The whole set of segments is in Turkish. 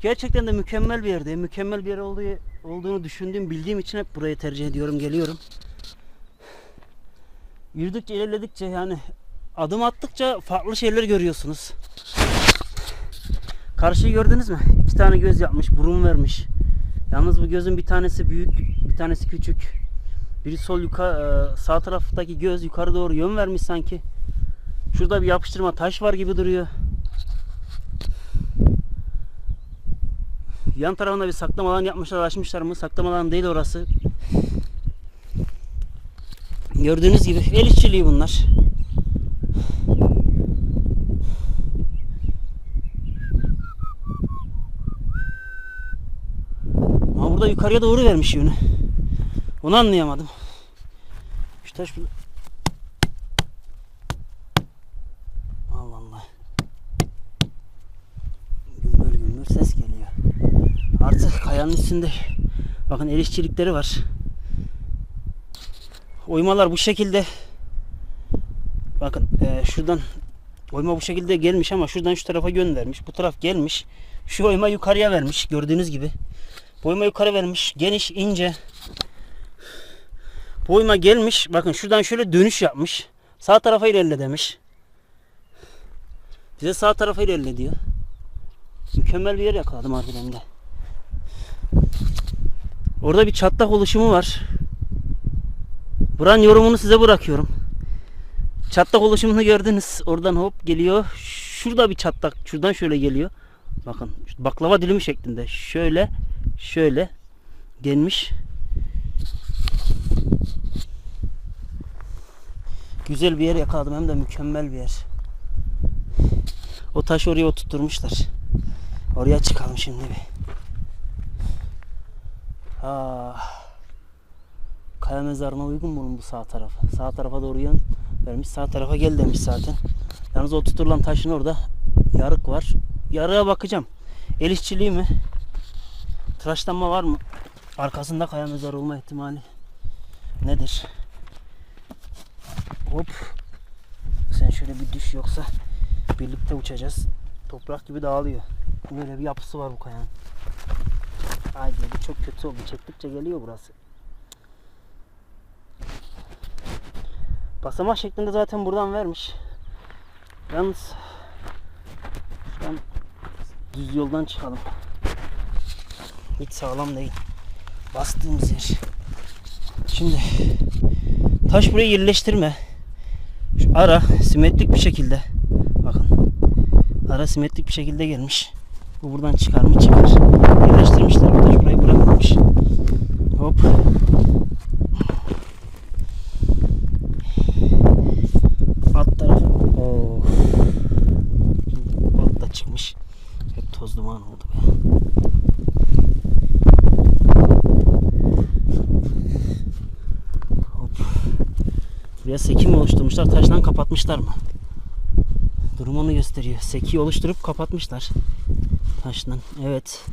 Gerçekten de mükemmel bir yerde. Mükemmel bir yer olduğu, olduğunu düşündüğüm, bildiğim için hep burayı tercih ediyorum, geliyorum. Yürüdükçe, ilerledikçe yani adım attıkça farklı şeyler görüyorsunuz. Karşıyı gördünüz mü? İki tane göz yapmış, burun vermiş. Yalnız bu gözün bir tanesi büyük, bir tanesi küçük. Biri sol yukarı, sağ taraftaki göz yukarı doğru yön vermiş sanki. Şurada bir yapıştırma taş var gibi duruyor. Yan tarafında bir saklama alan yapmışlar, açmışlar mı? Saklama alanı değil orası. Gördüğünüz gibi el işçiliği bunlar. Ama burada yukarıya doğru vermiş yönü. Onu anlayamadım. Şu taş burada. Allah Allah. Gümbür gümbür ses geliyor. Artık kayanın üstünde bakın el işçilikleri var. Oymalar bu şekilde bakın eee, şuradan oyma bu şekilde gelmiş ama şuradan şu tarafa göndermiş. Bu taraf gelmiş. Şu oyma yukarıya vermiş gördüğünüz gibi. Boyma yukarı vermiş. Geniş, ince. Boyma gelmiş. Bakın şuradan şöyle dönüş yapmış. Sağ tarafa ilerle demiş. Bize sağ tarafa ilerle diyor. Mükemmel bir yer yakaladım harbiden de. Orada bir çatlak oluşumu var. Buranın yorumunu size bırakıyorum. Çatlak oluşumunu gördünüz. Oradan hop geliyor. Şurada bir çatlak. Şuradan şöyle geliyor. Bakın baklava dilimi şeklinde. Şöyle şöyle gelmiş. Güzel bir yer yakaladım hem de mükemmel bir yer. O taşı oraya oturtmuşlar. Oraya çıkalım şimdi bir. Ah. Kaya mezarına uygun bunun bu sağ tarafı. Sağ tarafa doğru yan vermiş. Sağ tarafa gel demiş zaten. Yalnız o tutulan taşın orada yarık var. Yarığa bakacağım. El işçiliği mi? Tıraşlanma var mı? Arkasında kaya mezarı olma ihtimali nedir? Hop. Sen şöyle bir düş yoksa birlikte uçacağız. Toprak gibi dağılıyor. Böyle bir yapısı var bu kayanın. Ay bu çok kötü oldu. Çektikçe geliyor burası. Basamak şeklinde zaten buradan vermiş. Yalnız şuradan düz yoldan çıkalım. Hiç sağlam değil. Bastığımız yer. Şimdi taş buraya yerleştirme. Şu ara simetrik bir şekilde. Bakın. Ara simetrik bir şekilde gelmiş. Bu buradan çıkar mı? Çıkar. Yerleştirmişler. Bu taş burayı bırakmamış. Hop. Alt tarafı. Of. Alt da çıkmış. Hep toz duman oldu be. Hop. Buraya seki mi oluşturmuşlar? Taştan kapatmışlar mı? Durum onu gösteriyor. Seki oluşturup kapatmışlar. Taştan. Evet.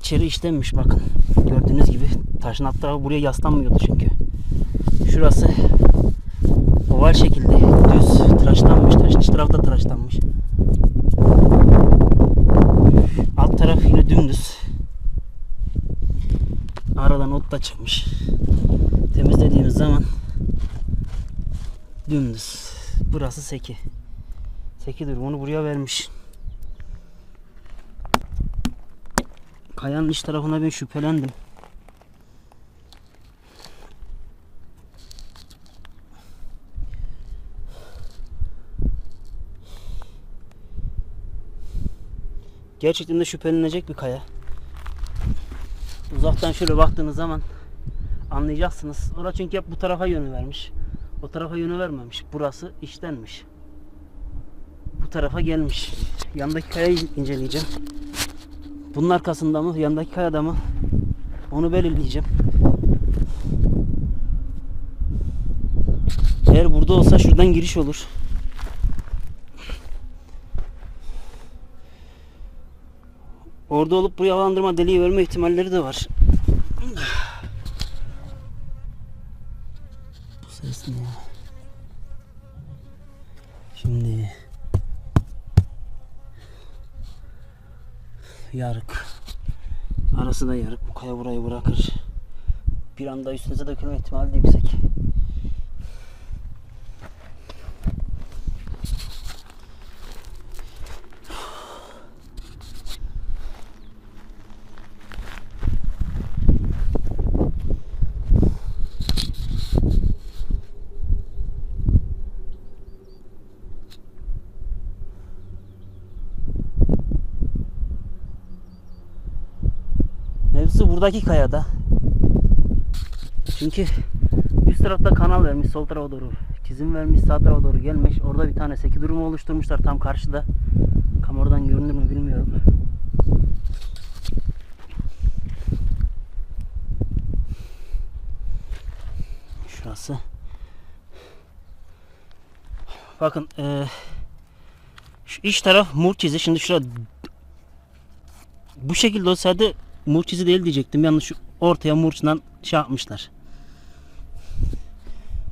İçeri işlenmiş bakın. Gördüğünüz gibi taşın alt buraya yaslanmıyordu çünkü. Şurası oval şekilde düz tıraşlanmış. Taşın iç tarafı da tıraşlanmış. Alt taraf yine dümdüz. Aradan ot da çıkmış. Temizlediğimiz zaman dümdüz. Burası seki. Seki durumunu buraya vermiş. Kayanın iç tarafına ben şüphelendim. Gerçekten de şüphelenecek bir kaya. Uzaktan şöyle baktığınız zaman anlayacaksınız. Orada çünkü hep bu tarafa yönü vermiş. O tarafa yönü vermemiş. Burası işlenmiş. Bu tarafa gelmiş. Yandaki kayayı inceleyeceğim. Bunun arkasında mı, yandaki kayada mı? Onu belirleyeceğim. Eğer burada olsa şuradan giriş olur. Orada olup buraya havalandırma deliği verme ihtimalleri de var. Bu ses ne ya? Şimdi Yarık. Arası da yarık. Bu kaya burayı bırakır. Bir anda üstünüze dökülme ihtimali de yüksek. Buradaki kayada. Çünkü üst tarafta kanal vermiş sol tarafa doğru. Çizim vermiş sağ tarafa doğru gelmiş. Orada bir tane seki durumu oluşturmuşlar tam karşıda. Kameradan görünür mü bilmiyorum. Şurası. Bakın eee şu iç taraf mur çizi. Şimdi şurada bu şekilde olsaydı murç izi değil diyecektim. Yalnız şu ortaya murçdan şey yapmışlar.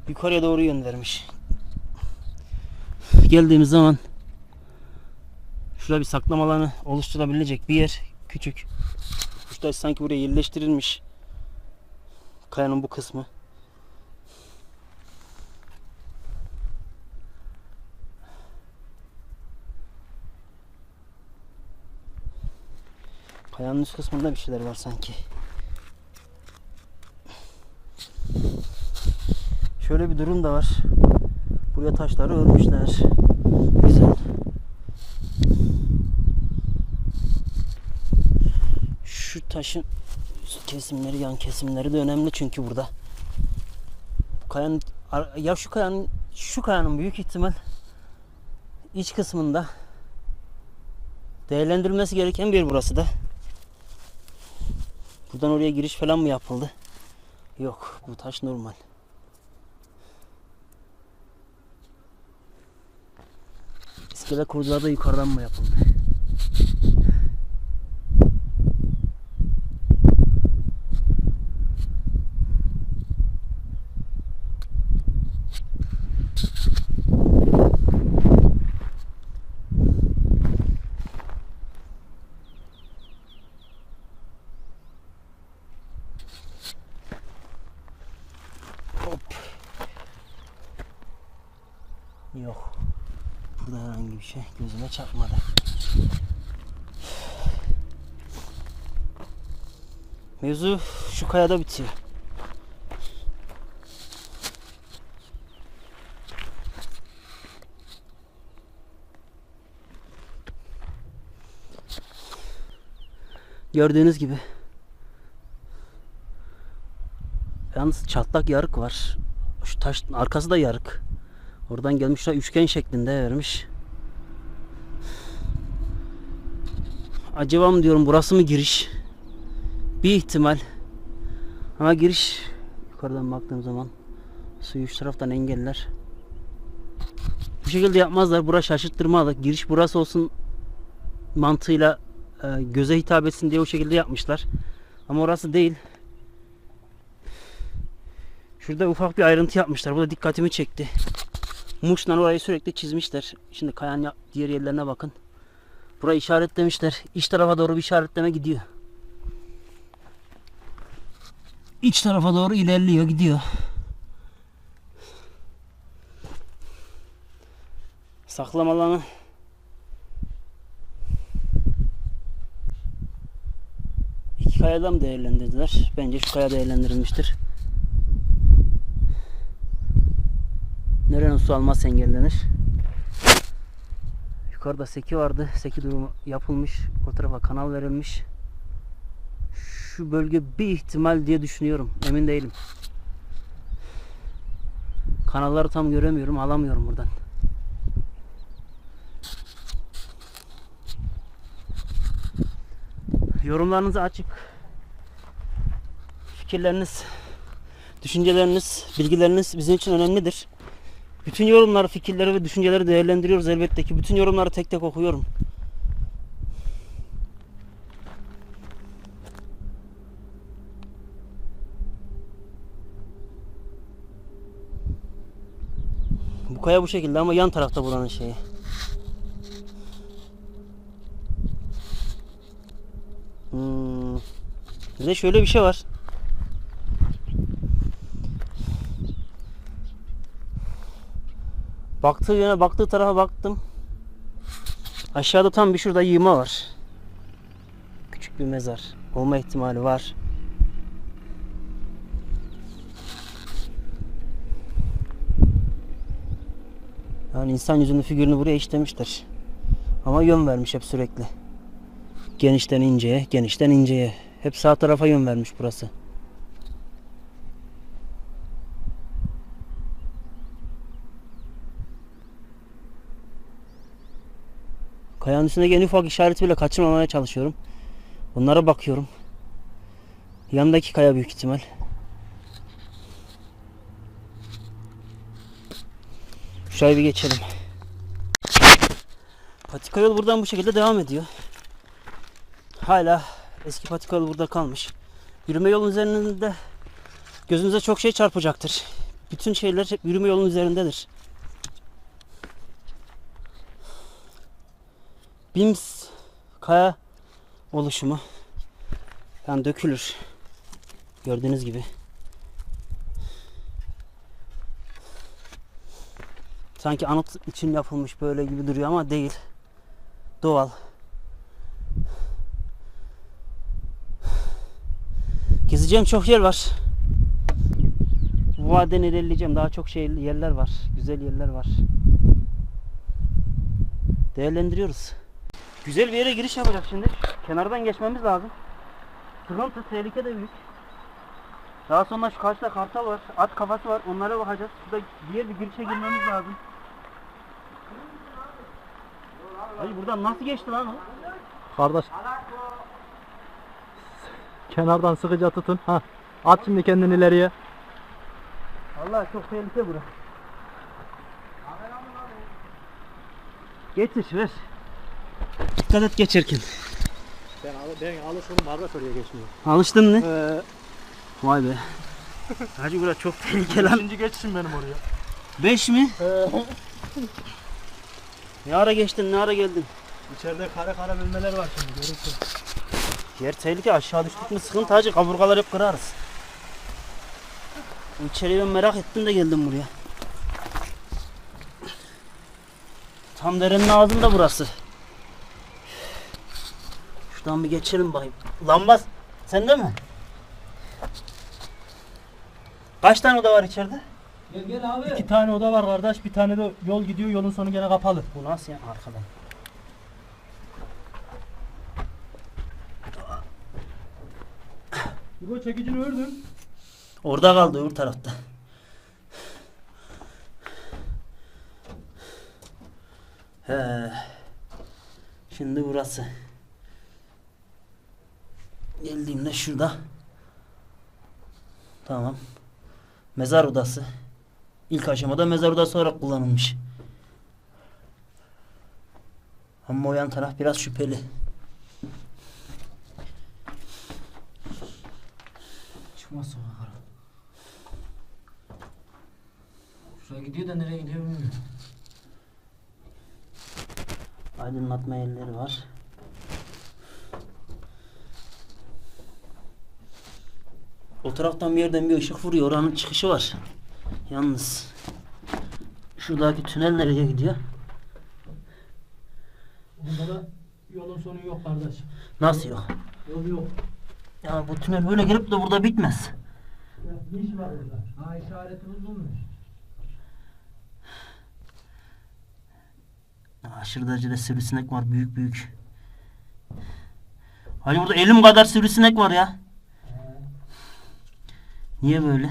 Yukarıya doğru yön vermiş. Geldiğimiz zaman şurada bir saklama alanı oluşturabilecek bir yer. Küçük. Kuşlar sanki buraya yerleştirilmiş. Kayanın bu kısmı. Kayanın üst kısmında bir şeyler var sanki. Şöyle bir durum da var. Buraya taşları örmüşler. Güzel. Şu taşın kesimleri, yan kesimleri de önemli çünkü burada. Bu kayanın ya şu kayanın şu kayanın büyük ihtimal iç kısmında değerlendirilmesi gereken bir burası da. Buradan oraya giriş falan mı yapıldı? Yok, bu taş normal. İskele kurucular da yukarıdan mı yapıldı? Hop. Yok. Burada şey gözüme çarpmadı. Mevzu şu kayada bitiyor. Gördüğünüz gibi Yalnız çatlak yarık var. Şu taş arkası da yarık. Oradan gelmişler üçgen şeklinde vermiş. Acaba mı diyorum burası mı giriş? Bir ihtimal. Ama giriş yukarıdan baktığım zaman suyu üç taraftan engeller. Bu şekilde yapmazlar. Bura şaşırttırmalı. Giriş burası olsun mantığıyla e, göze hitap etsin diye o şekilde yapmışlar. Ama orası değil. Şurada ufak bir ayrıntı yapmışlar. Bu da dikkatimi çekti. Muş'la orayı sürekli çizmişler. Şimdi kayan ya- diğer yerlerine bakın. Burayı işaretlemişler. İç tarafa doğru bir işaretleme gidiyor. İç tarafa doğru ilerliyor, gidiyor. Saklama alanı İki kayadan mı değerlendirdiler? Bence şu kaya değerlendirilmiştir. Nerenin su almaz engellenir. Yukarıda seki vardı. Seki durumu yapılmış. O tarafa kanal verilmiş. Şu bölge bir ihtimal diye düşünüyorum. Emin değilim. Kanalları tam göremiyorum. Alamıyorum buradan. Yorumlarınızı açık. Fikirleriniz, düşünceleriniz, bilgileriniz bizim için önemlidir. Bütün yorumları, fikirleri ve düşünceleri değerlendiriyoruz elbette ki. Bütün yorumları tek tek okuyorum. Bu kaya bu şekilde ama yan tarafta buranın şeyi. Hmm. Bir de şöyle bir şey var. Baktığı yöne baktığı tarafa baktım. Aşağıda tam bir şurada yığma var. Küçük bir mezar. Olma ihtimali var. Yani insan yüzünün figürünü buraya işlemişler. Ama yön vermiş hep sürekli. Genişten inceye, genişten inceye. Hep sağ tarafa yön vermiş burası. Kayanın üstündeki en ufak işareti bile kaçırmamaya çalışıyorum. Onlara bakıyorum. Yandaki kaya büyük ihtimal. Şurayı bir geçelim. Patika yol buradan bu şekilde devam ediyor. Hala eski patika yol burada kalmış. Yürüme yolun üzerinde gözünüze çok şey çarpacaktır. Bütün şeyler yürüme yolun üzerindedir. Bims kaya oluşumu yani dökülür. Gördüğünüz gibi. Sanki anıt için yapılmış böyle gibi duruyor ama değil. Doğal. Gezeceğim çok yer var. Bu vadeden ilerleyeceğim. Daha çok şey yerler var. Güzel yerler var. Değerlendiriyoruz. Güzel bir yere giriş yapacak şimdi. Kenardan geçmemiz lazım. Sıkıntı, tehlike de büyük. Daha sonra şu karşıda kartal var. At kafası var. Onlara bakacağız. Şurada diğer bir girişe girmemiz lazım. Ay buradan nasıl geçti lan o? Kardeş. Kenardan sıkıca tutun. Ha. At şimdi kendini ileriye. Allah çok tehlike bura. Getir ver. Dikkat et geçerken. Ben, ben alışırım kardeş oraya geçmiyor. Alıştın mı? Ee, Vay be. Hacı bura çok tehlikeli lan. ikinci geçişim benim oraya. 5 mi? Ee, Ne ara geçtin ne ara geldin? içeride kara kara bölmeler var şimdi görürsün. Yer tehlike aşağı düştük mü sıkıntı hacı kaburgalar hep kırarız. Bu İçeriği ben merak ettim de geldim buraya. Tam derenin ağzında burası. Şuradan bir geçelim bakayım. Lambaz sende mi? Kaç tane oda var içeride? İki tane oda var kardeş. Bir tane de yol gidiyor. Yolun sonu gene kapalı. Bu nasıl ya arkadan? Bu çekicini ördün. Orada kaldı öbür tarafta. He. Şimdi burası. Geldiğimde şurada. Tamam. Mezar odası. İlk aşamada mezar odası olarak kullanılmış. Ama o yan taraf biraz şüpheli. Çıkmaz sonra. Şuraya gidiyor da nereye gidiyor bilmiyorum. Aydınlatma yerleri var. O taraftan bir yerden bir ışık vuruyor. Oranın çıkışı var. Yalnız şuradaki tünel nereye gidiyor? Bunda da yolun sonu yok kardeş. Nasıl yok? Yol yok. Ya bu tünel böyle gelip de burada bitmez. Ne iş var burada? Ha işaretimiz bulmuş. Aşırı derecede sivrisinek var büyük büyük. Hani burada elim kadar sivrisinek var ya. Niye böyle?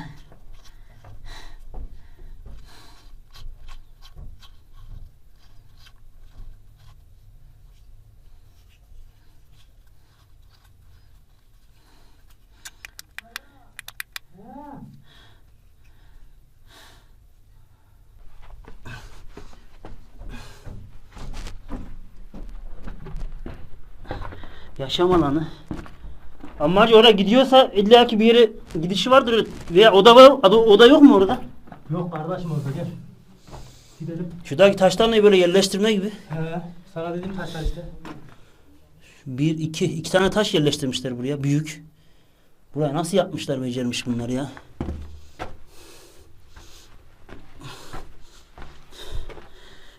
Yaşam alanı. Ama hacı oraya gidiyorsa illa ki bir yere gidişi vardır. Veya oda var, oda, yok mu orada? Yok kardeşim orada gel. Gidelim. Şuradaki taşlarla böyle yerleştirme gibi. He. Sana dedim taşlar işte. Bir, iki, iki tane taş yerleştirmişler buraya. Büyük. Buraya nasıl yapmışlar becermiş bunlar ya.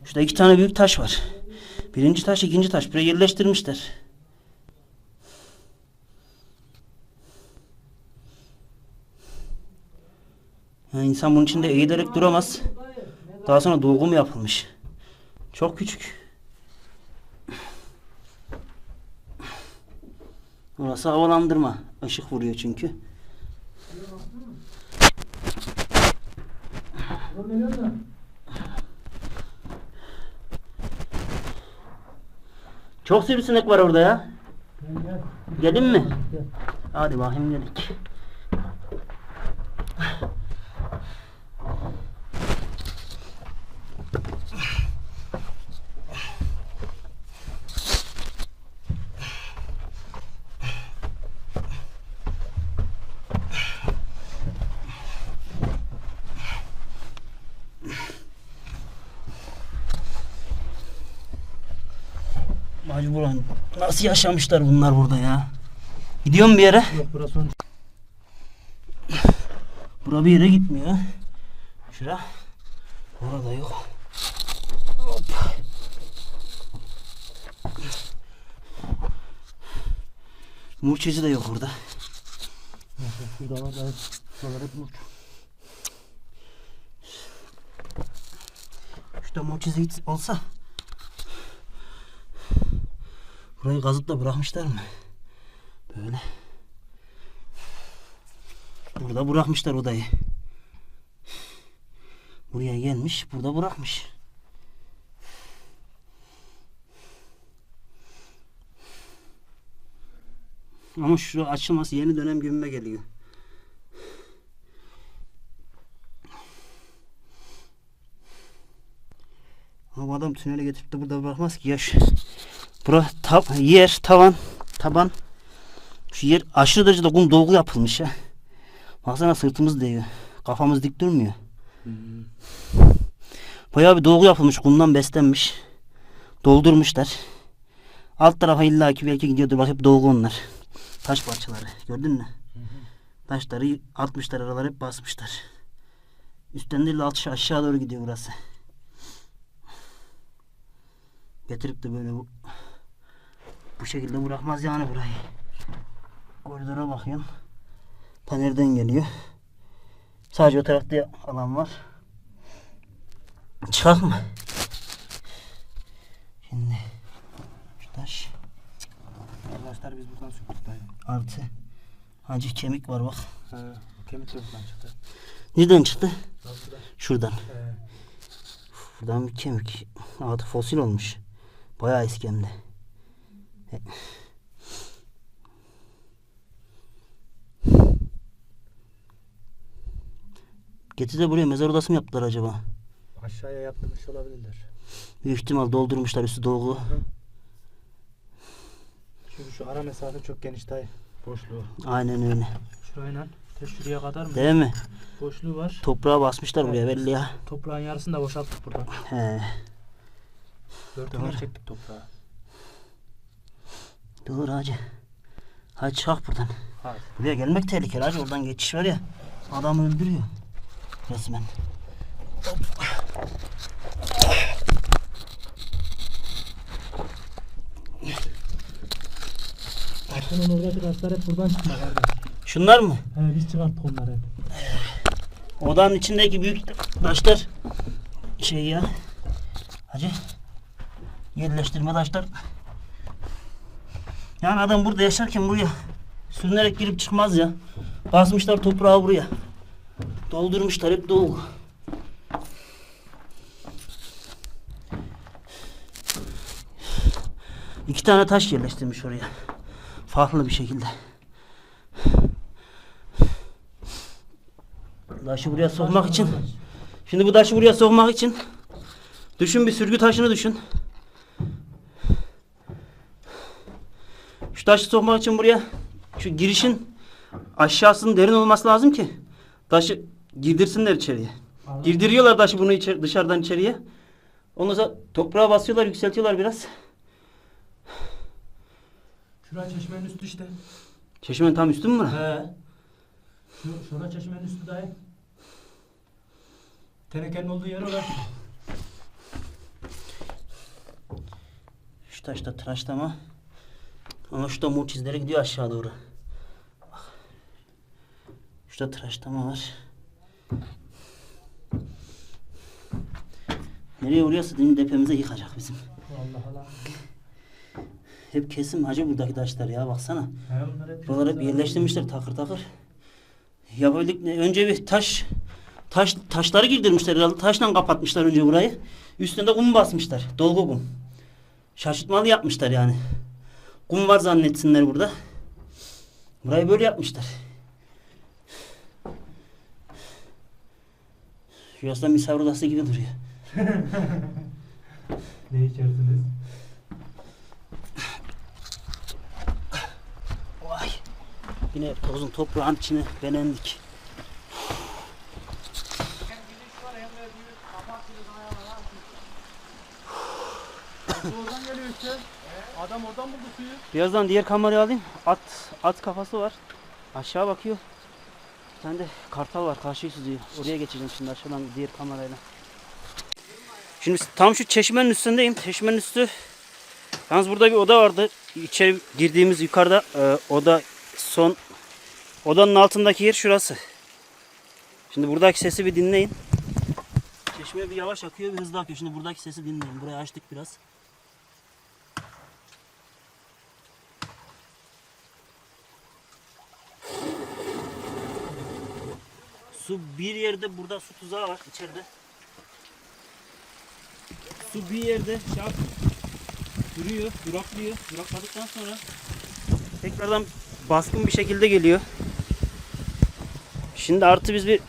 Şurada iki tane büyük taş var. Birinci taş, ikinci taş. Buraya yerleştirmişler. Yani insan bunun içinde eğilerek duramaz. Daha sonra dolgu mu yapılmış? Çok küçük. Burası havalandırma. Işık vuruyor çünkü. Çok sivrisinek var orada ya. Gelin mi? Hadi bakayım geldik. Hacı Burhan nasıl yaşamışlar bunlar burada ya? Gidiyor mu bir yere? Yok burası onun. Bura bir yere gitmiyor. Şura. Orada yok. Hop. Murçeci de yok orada. Şurada var. Evet. Şuralar hep mut. Şurada hiç olsa. Burayı kazıp da bırakmışlar mı? Böyle. Burada bırakmışlar odayı. Buraya gelmiş, burada bırakmış. Ama şu açılması yeni dönem gömüme geliyor. Ama bu adam tünele getirip de burada bırakmaz ki yaş. Bura tab yer, tavan, taban. Şu yer aşırı derecede kum dolgu yapılmış ya. Baksana sırtımız değiyor. Kafamız dik durmuyor. Bayağı bir dolgu yapılmış. Kumdan beslenmiş. Doldurmuşlar. Alt tarafa illaki belki gidiyordur. Bak hep dolgu onlar. Taş parçaları. Gördün mü? Taşları atmışlar aralar hep basmışlar. Üstten değil de alt- aşağı doğru gidiyor burası. Getirip de böyle bu, bu şekilde bırakmaz yani burayı. Koridora bakıyorum. Ta nereden geliyor? Sadece o tarafta alan var. Çıkar mı? Şimdi şu taş Arkadaşlar biz buradan söktük dayı. artı Hacı kemik var bak. He. Kemik de buradan çıktı. Nereden çıktı? Şurada. Şuradan. He. Buradan bir kemik. Adı fosil olmuş. Bayağı eski hem de. E. Getir de buraya mezar odası mı yaptılar acaba? Aşağıya yaptırmış olabilirler. Büyük ihtimal doldurmuşlar üstü dolgu. Çünkü şu ara mesafe çok geniş dayı. Boşluğu. Aynen öyle. Şurayla te şuraya kadar mı? Değil mi? Boşluğu var. Toprağa basmışlar buraya belli ya. Toprağın yarısını da boşalttık buradan. He. Dörtünü Doğru. çektik toprağı. Dur hacı. Hadi çıkak buradan. Hadi. Buraya gelmek tehlikeli hacı. Oradan geçiş var ya. Adamı öldürüyor. Resmen. Aklının oradaki taşlar hep buradan çıkma kardeş. Şunlar mı? He biz çıkarttık onları hep. Odanın içindeki büyük taşlar şey ya. Hacı. Yerleştirme taşlar. Yani adam burada yaşarken buraya sürünerek girip çıkmaz ya. Basmışlar toprağı buraya. Doldurmuşlar hep dolgu. İki tane taş yerleştirmiş oraya. Farklı bir şekilde. Taşı buraya sokmak için. Şimdi bu taşı buraya sokmak için. Düşün bir sürgü taşını düşün. Taşı sokmak için buraya şu girişin aşağısının derin olması lazım ki taşı girdirsinler içeriye. Girdiriyorlar taşı bunu içeri, dışarıdan içeriye. Ondan sonra toprağa basıyorlar, yükseltiyorlar biraz. Şura çeşmenin üstü işte. Çeşmenin tam üstü mü var? He. Şu, şura çeşmenin üstü dayı. Tenekenin olduğu yer orası. Şu taşta tıraşlama. Ama şurada mur çizgileri gidiyor aşağı doğru. Bak. Şurada tıraşlama var. Nereye vuruyorsa mi depemize yıkacak bizim. Allah Allah. Hep kesim hacı buradaki taşlar ya baksana. He Buraları hep yerleştirmişler takır takır. Yapabildik ne? Önce bir taş taş taşları girdirmişler herhalde. Taşla kapatmışlar önce burayı. Üstüne de kum basmışlar. Dolgu kum. Şaşırtmalı yapmışlar yani. Kum var zannetsinler burada. Burayı böyle yapmışlar. Şurası da misafir odası gibi duruyor. Ne içersiniz? Vay. Yine tozun toprağın içine benendik. Oradan geliyor işte. Adam oradan buldu suyu. Birazdan diğer kamerayı alayım. At at kafası var. Aşağı bakıyor. Bir tane de kartal var karşıyı süzüyor. Oraya geçeceğim şimdi aşağıdan diğer kamerayla. Şimdi tam şu çeşmenin üstündeyim. Çeşmenin üstü. Yalnız burada bir oda vardı. İçeri girdiğimiz yukarıda e, oda son odanın altındaki yer şurası. Şimdi buradaki sesi bir dinleyin. Çeşme bir yavaş akıyor bir hızlı akıyor. Şimdi buradaki sesi dinleyin. Burayı açtık biraz. Su bir yerde burada su tuzağı var içeride. Su bir yerde şey duruyor, duraklıyor. Durakladıktan sonra tekrardan baskın bir şekilde geliyor. Şimdi artı biz bir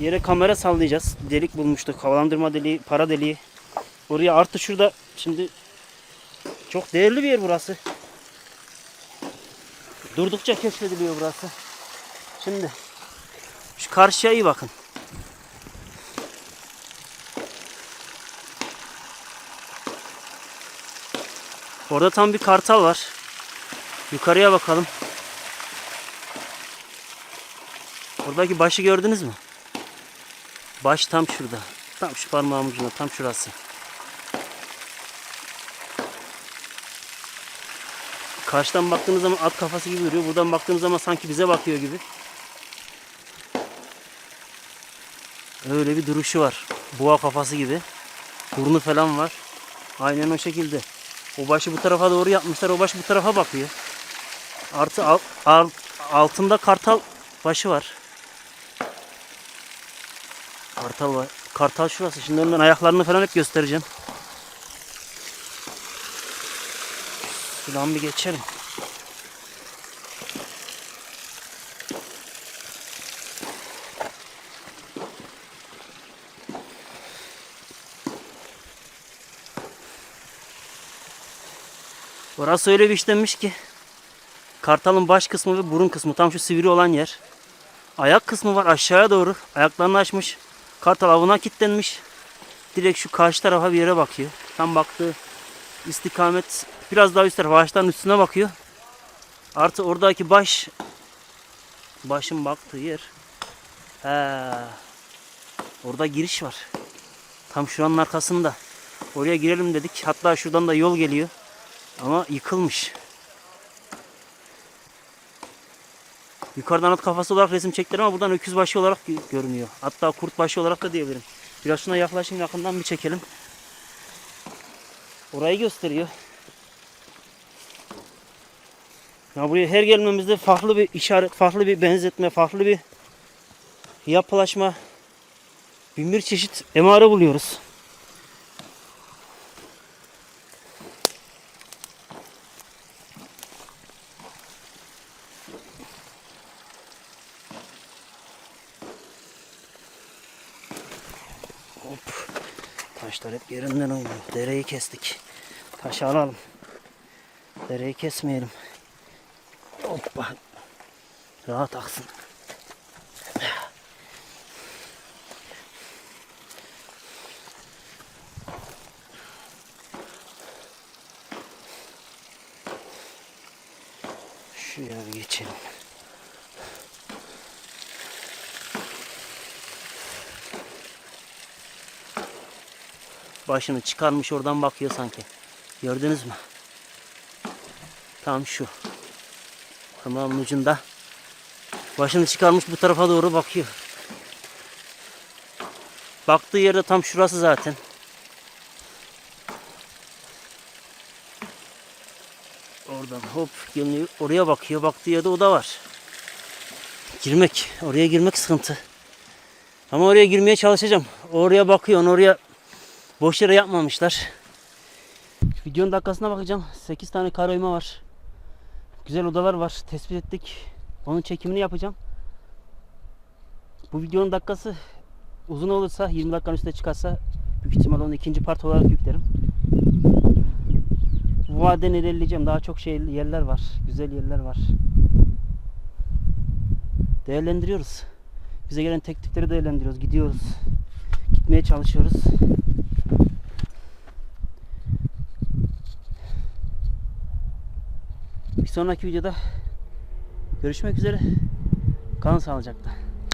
yere kamera sallayacağız. Delik bulmuştuk. Havalandırma deliği, para deliği. Oraya artı şurada şimdi çok değerli bir yer burası. Durdukça keşfediliyor burası. Şimdi şu karşıya iyi bakın. Orada tam bir kartal var. Yukarıya bakalım. Oradaki başı gördünüz mü? Baş tam şurada. Tam şu parmağımın ucunda, tam şurası. Karşıdan baktığınız zaman at kafası gibi duruyor. Buradan baktığınız zaman sanki bize bakıyor gibi. Öyle bir duruşu var. Boğa kafası gibi. Burnu falan var. Aynen o şekilde. O başı bu tarafa doğru yapmışlar. O baş bu tarafa bakıyor. Artı al- al- altında kartal başı var. Kartal var. Kartal şurası. Şimdi onların ayaklarını falan hep göstereceğim. Şuradan bir geçelim. Orası öyle bir işlenmiş ki kartalın baş kısmı ve burun kısmı tam şu sivri olan yer. Ayak kısmı var aşağıya doğru. Ayaklarını açmış. Kartal avına kilitlenmiş. Direkt şu karşı tarafa bir yere bakıyor. Tam baktığı istikamet biraz daha üst tarafa ağaçların üstüne bakıyor. Artı oradaki baş başın baktığı yer. He. Orada giriş var. Tam şuranın arkasında. Oraya girelim dedik. Hatta şuradan da yol geliyor. Ama yıkılmış. Yukarıdan at kafası olarak resim çektiler ama buradan öküz başı olarak gö- görünüyor. Hatta kurt başı olarak da diyebilirim. Biraz şuna yaklaşayım yakından bir çekelim. Orayı gösteriyor. Ya buraya her gelmemizde farklı bir işaret, farklı bir benzetme, farklı bir yapılaşma, bin bir çeşit emare buluyoruz. Hop. Taşlar hep yerinden oynuyor. Dereyi kestik. Taşı alalım. Dereyi kesmeyelim. Hoppa. Rahat aksın. Şuraya bir geçelim. Başını çıkarmış oradan bakıyor sanki. Gördünüz mü? Tam şu. Parmağımın ucunda. Başını çıkarmış bu tarafa doğru bakıyor. Baktığı yerde tam şurası zaten. Oradan hop geliyor. Oraya bakıyor. Baktığı yerde o da var. Girmek. Oraya girmek sıkıntı. Ama oraya girmeye çalışacağım. Oraya bakıyor. onu Oraya boş yere yapmamışlar. Videonun dakikasına bakacağım. 8 tane kar oyma var. Güzel odalar var. Tespit ettik. Onun çekimini yapacağım. Bu videonun dakikası uzun olursa 20 dakikanın üstüne çıkarsa büyük ihtimal onu ikinci part olarak yüklerim. Bu vadeden ilerleyeceğim. Daha çok şey yerler var. Güzel yerler var. Değerlendiriyoruz. Bize gelen teklifleri değerlendiriyoruz. Gidiyoruz. Gitmeye çalışıyoruz. Bir sonraki videoda görüşmek üzere. Kalın sağlıcakla.